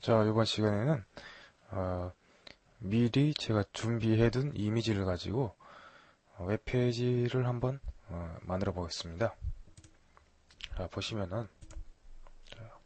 자, 이번 시간에는 어, 미리 제가 준비해둔 이미지를 가지고 어, 웹페이지를 한번 어, 만들어 보겠습니다. 자, 보시면은 자,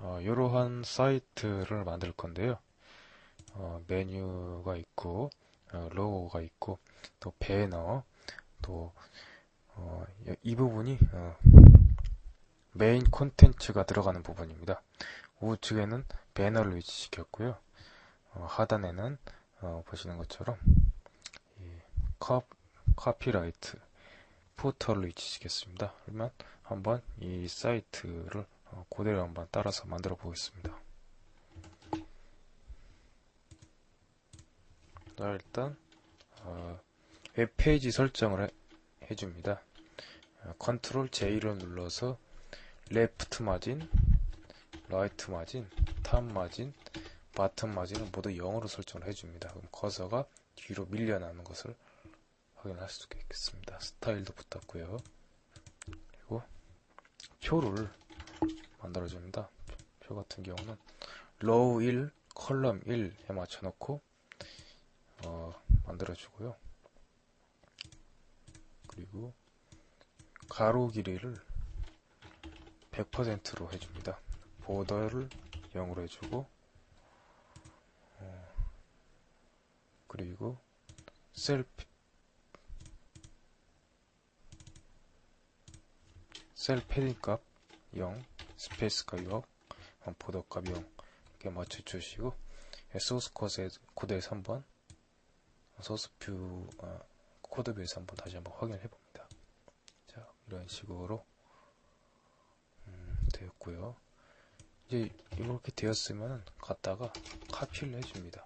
어, 이러한 사이트를 만들 건데요. 어, 메뉴가 있고 어, 로고가 있고 또 배너 또 어, 이 부분이 어, 메인 콘텐츠가 들어가는 부분입니다. 우측에는 배너를 위치시켰고요. 어, 하단에는 어, 보시는 것처럼 컵, 카피라이트 포털을 위치시켰습니다. 그러면 한번 이 사이트를 어, 그대로 한번 따라서 만들어 보겠습니다. 자, 일단 어, 웹페이지 설정을 해, 줍니다 컨트롤 J를 눌러서 레프트 마진, 라이트 마진, 탑 마진, 바텀 마진은 모두 0으로 설정을 해줍니다. 그럼 커서가 뒤로 밀려나는 것을 확인할 수 있겠습니다. 스타일도 붙었고요. 그리고 표를 만들어줍니다. 표 같은 경우는 로우 1, 컬럼 1에 맞춰놓고 어, 만들어주고요. 그리고 가로 길이를 100%로 해줍니다. 보더를 0으로 해주고 어, 그리고 셀, 셀 패딩 값 0, 스페이스 값 0, 보더 값 0, 이렇게 맞춰주시고 소스 코드에서 한번 소스 뷰 아, 코드 뷰에서 한번 다시 한번 확인해 봅니다. 자 이런 식으로 되었고요. 이제 이렇게 되었으면 갖다가 카피를 해줍니다.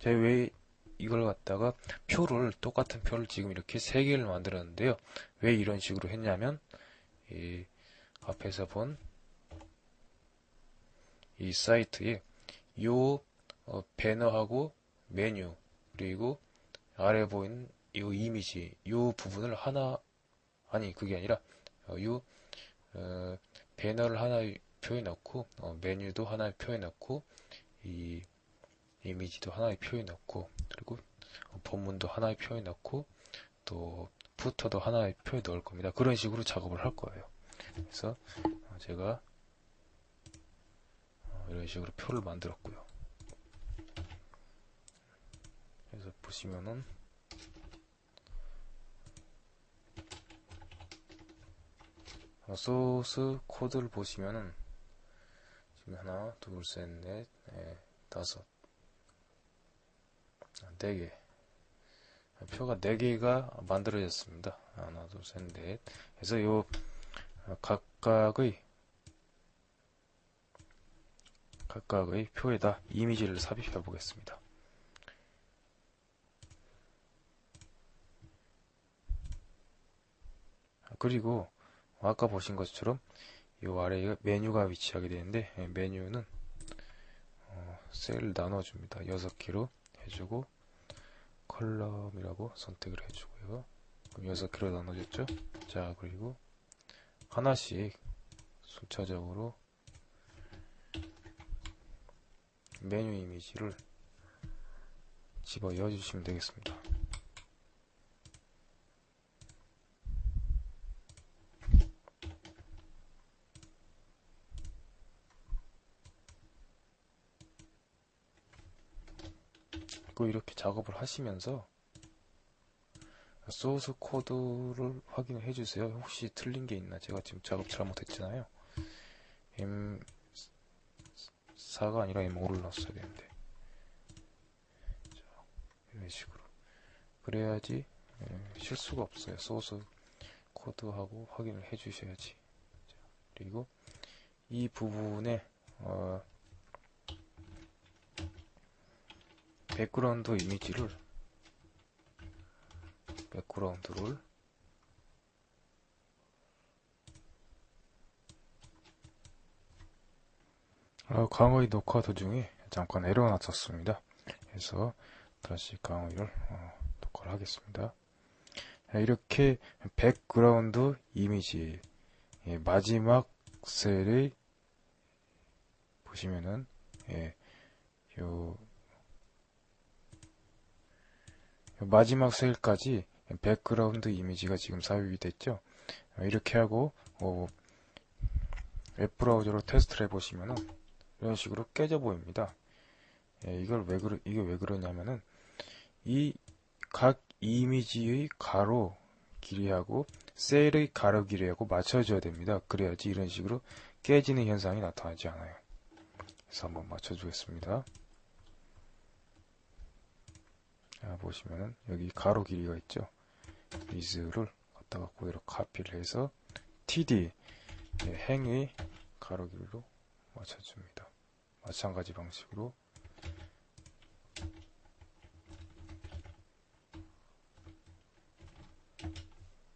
제가 왜 이걸 갖다가 표를 똑같은 표를 지금 이렇게 세 개를 만들었는데요. 왜 이런 식으로 했냐면 이 앞에서 본 이 사이트에 요 어, 배너하고 메뉴 그리고 아래 보이는 이 이미지 이 부분을 하나 아니 그게 아니라 어, 요 어, 배너를 하나의 표에 넣고 어, 메뉴도 하나의 표에 넣고 이 이미지도 하나의 표에 넣고 그리고 본문도 하나의 표에 넣고 또 푸터도 하나의 표에 넣을 겁니다. 그런 식으로 작업을 할 거예요. 그래서 제가 이런 식으로 표를 만들었고요. 그래서 보시면은 소스 코드를 보시면은 지금 하나, 둘, 셋, 넷, 네, 다섯, 아, 네 개. 표가 네 개가 만들어졌습니다. 하나, 둘, 셋, 넷. 그래서 요 각각의 각각의 표에다 이미지를 삽입해 보겠습니다. 그리고 아까 보신 것처럼 이 아래에 메뉴가 위치하게 되는데 예, 메뉴는 어, 셀을 나눠줍니다. 6개로 해주고 컬럼이라고 선택을 해주고요. 그럼 6개로 나눠졌죠? 자 그리고 하나씩 순차적으로 메뉴 이미지를 집어 넣어주시면 되겠습니다. 그 이렇게 작업을 하시면서 소스 코드를 확인해 주세요. 혹시 틀린 게 있나? 제가 지금 작업 잘못했잖아요. M4가 아니라 M5를 넣었어야 되는데. 자, 이런 식으로. 그래야지 예, 실수가 없어요. 소스 코드하고 확인을 해 주셔야지. 자, 그리고 이 부분에 어, 백그라운드 이미지를 백그라운드를 아, 강의 녹화 도중에 잠깐 에러가 났었습니다. 그래서 다시 강의를 어, 녹화를 하겠습니다. 이렇게 백그라운드 이미지 예, 마지막 셀의 보시면은 예, 요, 요 마지막 셀까지 백그라운드 이미지가 지금 삽입이 됐죠. 어, 이렇게 하고 어, 웹브라우저로 테스트를 해보시면은 이런 식으로 깨져 보입니다. 예, 이걸 왜 그러 이게 왜 그러냐면은 이 각 이미지의 가로 길이하고 셀의 가로 길이하고 맞춰줘야 됩니다. 그래야지 이런 식으로 깨지는 현상이 나타나지 않아요. 그래서 한번 맞춰주겠습니다. 자, 보시면은 여기 가로 길이가 있죠. 위즈를 갖다가 그대로 카피를 해서 TD 예, 행의 가로 길이로 맞춰줍니다. 마찬가지 방식으로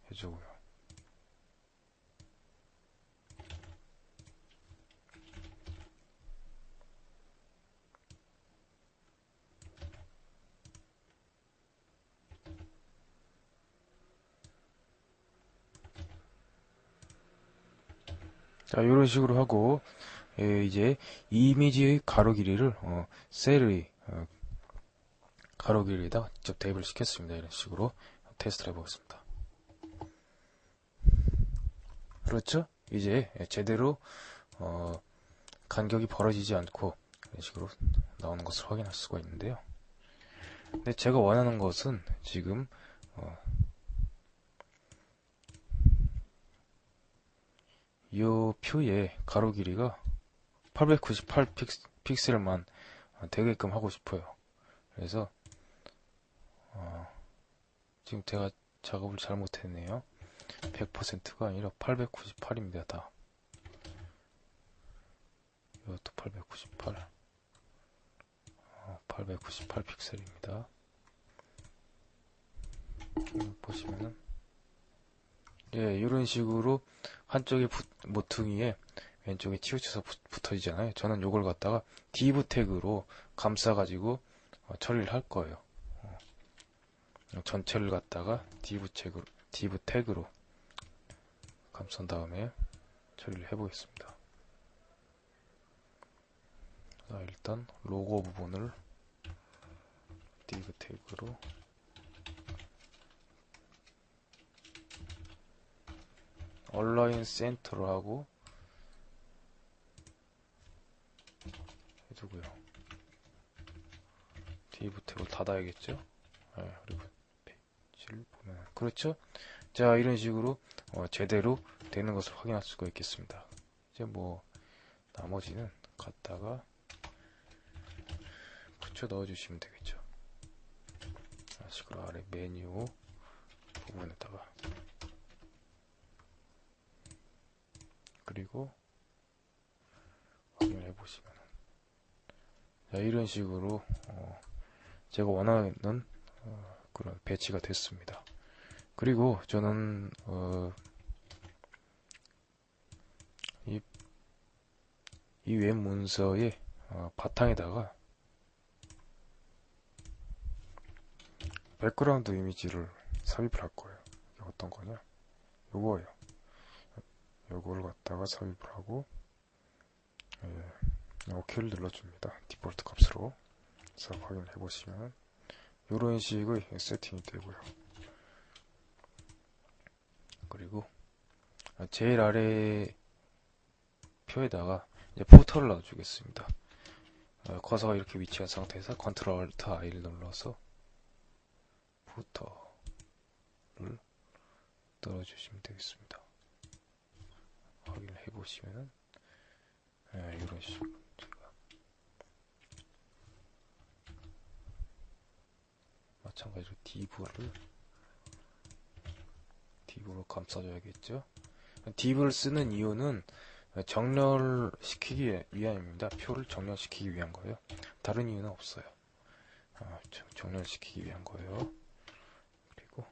해주고요. 자, 이런 식으로 하고 예, 이제 이미지의 가로 길이를 어, 셀의 어, 가로 길이에다 직접 대입을 시켰습니다. 이런 식으로 테스트를 해보겠습니다. 그렇죠? 이제 제대로 어, 간격이 벌어지지 않고 이런 식으로 나오는 것을 확인할 수가 있는데요. 근데 제가 원하는 것은 지금 어, 이 표의 가로 길이가 898 픽셀만 되게끔 하고 싶어요. 그래서 어, 지금 제가 작업을 잘못했네요. 100%가 아니라 898입니다. 다. 이것도 898. 어, 898 픽셀입니다. 보시면은 예, 이런 식으로 한쪽에 부, 모퉁이에 왼쪽에 치우쳐서 붙어지잖아요. 저는 이걸 갖다가 div 태그로 감싸가지고 어, 처리를 할 거예요. 어, 전체를 갖다가 div 태그로, div 태그로 감싼 다음에 처리를 해보겠습니다. 자, 일단 로고 부분을 div 태그로 얼라인 센터로 하고 해두고요. 디브 탭을 닫아야겠죠? 네, 그리고 페이지를 보면 그렇죠? 자 이런 식으로 어, 제대로 되는 것을 확인할 수가 있겠습니다. 이제 뭐 나머지는 갖다가 붙여 넣어주시면 되겠죠. 식으로 아래 메뉴 부분에다가 그리고 확인을 해보시면 자, 이런 식으로 어, 제가 원하는 어, 그런 배치가 됐습니다. 그리고 저는 어, 이, 이 웹 문서의 어, 바탕에다가 백그라운드 이미지를 삽입을 할 거예요. 어떤 거냐? 요거예요. 요거를 갖다가 삽입을 하고 예, OK를 눌러줍니다. 디폴트 값으로 그래서 확인을 해보시면 이런 식의 세팅이 되고요. 그리고 제일 아래 표에다가 이제 포터를 놔주겠습니다. 어, 커서가 이렇게 위치한 상태에서 컨트롤 Alt I를 눌러서 포터를 떨어주시면 되겠습니다. 확인을 해보시면은 네, 이런 식으로 제가 마찬가지로 div를 div로 감싸줘야겠죠. div를 쓰는 이유는 정렬시키기 위함입니다. 표를 정렬시키기 위한 거예요. 다른 이유는 없어요. 아, 정렬시키기 위한 거예요. 그리고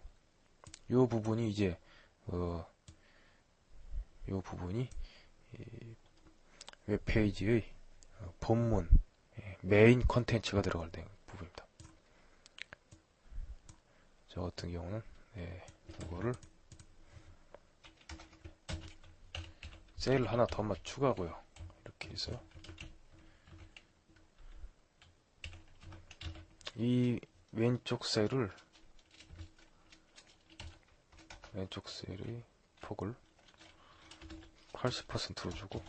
이 부분이 이제 어, 이 부분이 웹페이지의 어, 본문 예, 메인 컨텐츠가 들어갈 부분입니다. 저 같은 경우는 네, 이거를 셀 하나 더만 추가고요. 이렇게 해서 이 왼쪽 셀을 왼쪽 셀의 폭을 80%로 주고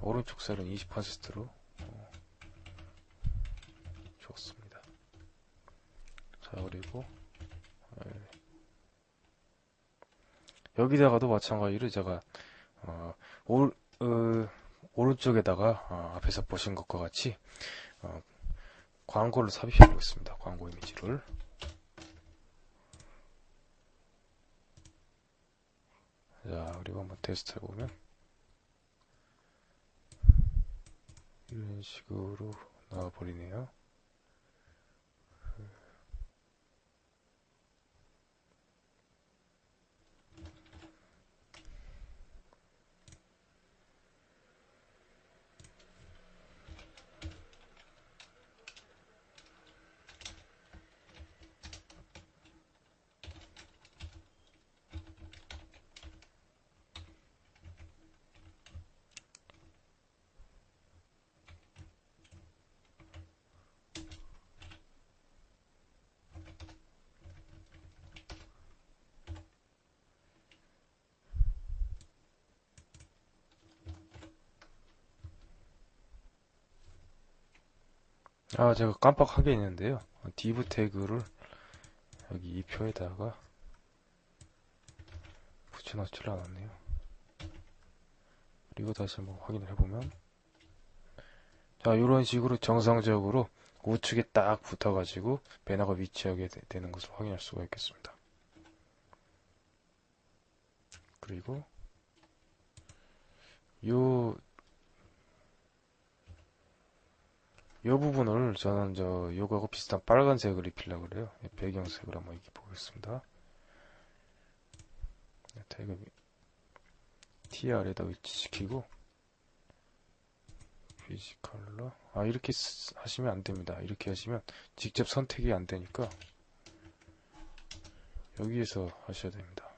오른쪽 셀은 20%로 좋습니다. 자 그리고 예. 여기다가도 마찬가지로 제가 어, 오, 어, 오른쪽에다가 어, 앞에서 보신 것과 같이 어, 광고를 삽입해 보겠습니다. 광고 이미지를 자 그리고 한번 테스트 해보면 이런 식으로 나와버리네요. 아, 제가 깜빡하게 했는데요. div 태그를 여기 이 표에다가 붙여놓질 않았네요. 그리고 다시 한번 확인을 해보면 자, 이런 식으로 정상적으로 우측에 딱 붙어가지고 배너가 위치하게 되- 되는 것을 확인할 수가 있겠습니다. 그리고 요 이 부분을 저는 저 요거하고 비슷한 빨간색을 입히려고 그래요. 예, 배경색을 한번 입혀 보겠습니다. 네, 태그 TR에다 위치시키고 피지컬러 아 이렇게 쓰- 하시면 안 됩니다. 이렇게 하시면 직접 선택이 안 되니까 여기에서 하셔야 됩니다.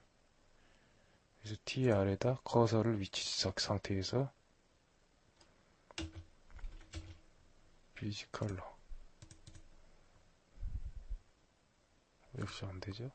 그래서 TR에다 커서를 위치 상태에서 피지컬러 역시 안 되죠?